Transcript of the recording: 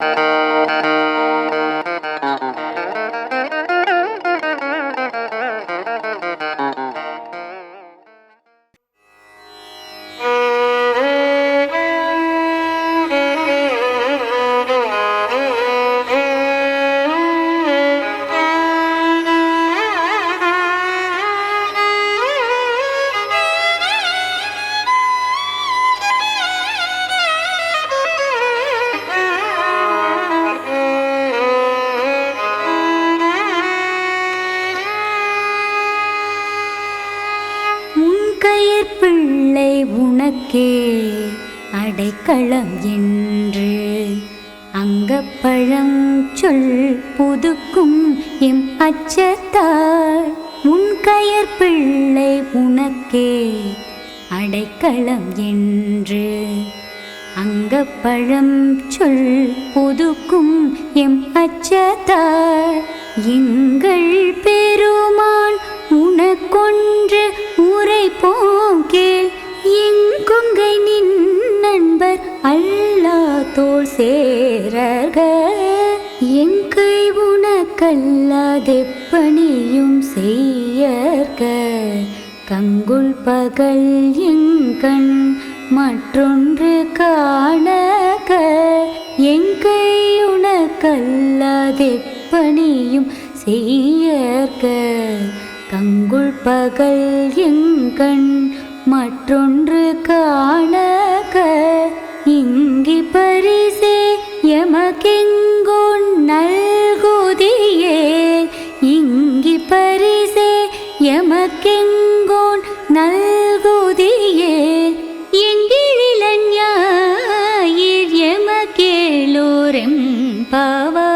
உன் பிள்ளை உனக்கே அடைக்கலம் என்று. அங்கப்பழம் சொல் புதுக்கும் எம் அச்சத்தாள் உன் பிள்ளை உனக்கே அடைக்கலம் என்று. அங்கப்பழம் சொல் புதுக்கும் எம் அச்சத்தாள் எங்கள் பெருமான் உனக்கொன்று தோல் சேரக. என் கை உனக்கல்லாதெப்பணியும் செய்யற்க. கங்குள் பகல் எங்கண் மற்றொன்று காணக. எங்கை உனக்கல்லாதெப்பணியும் செய்யற்க. கங்குள் பகல் எங்கண் மற்றொன்று காண. എങ്ങോൺ നൽകുതിയേ ഇങ്ങി പരിസേ യമക്കെങ്കോൺ നൽകുതിയേ എങ്കിഴിലഞ്ഞായിർ യമക്കേളൂരും പാവാ